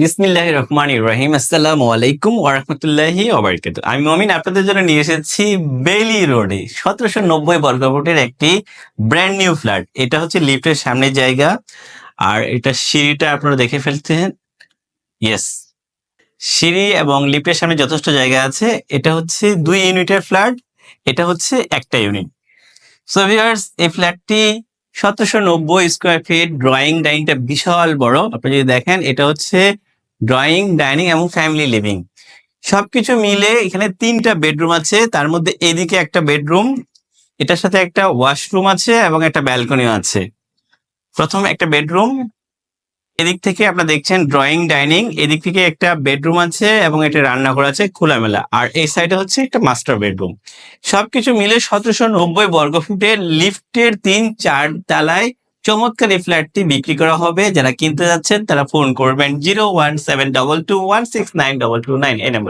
বিসমিল্লাহ রহমান ইব্রাহিম আসসালামু আলাইকুম ওরহমতুল্লাহি ওবরকাত আমি মমিন, আপনাদের জন্য নিয়ে এসেছি বেলি রোডে, সতেরোশো নব্বই বর্গফুটের একটি ব্র্যান্ড নিউ ফ্ল্যাট এটা হচ্ছে লিফটের সামনের জায়গা। আর এটা সিঁড়িটা আপনারা দেখে ফেলতেন ইয়েস সিঁড়ি এবং লিফটের সামনে যথেষ্ট জায়গা আছে। এটা হচ্ছে দুই ইউনিটের ফ্ল্যাট এটা হচ্ছে একটা ইউনিট। সো ভিউয়ার্স এই ফ্ল্যাটটি সতেরোশো নব্বই স্কোয়ার ফিট ড্রয়িং ডাইনিংটা বিশাল বড়। আপনি যদি দেখেন, এটা হচ্ছে ড্রয়িং ডাইনিং এবং ফ্যামিলি লিভিং সবকিছু মিলে এখানে তিনটা বেডরুম আছে। তার মধ্যে এদিকে একটা বেডরুম এটার সাথে একটা ওয়াশরুম আছে এবং একটা ব্যালকনি আছে। প্রথম একটা বেডরুম এদিক থেকে আপনারা দেখছেন ড্রয়িং ডাইনিং এদিক থেকে একটা বেডরুম আছে এবং এটা রান্নাঘর আছে খোলামেলা। আর এই সাইডে হচ্ছে একটা মাস্টার বেডরুম সবকিছু মিলে সতেরোশো নব্বই বর্গ ফুটের লিফটের তিন চার তালায় চমৎকার এই ফ্ল্যাটটি বিক্রি করা হবে। যারা কিনতে যাচ্ছেন তারা ফোন করবেন zero one seven double two one six nine double two nine এই নম্বরে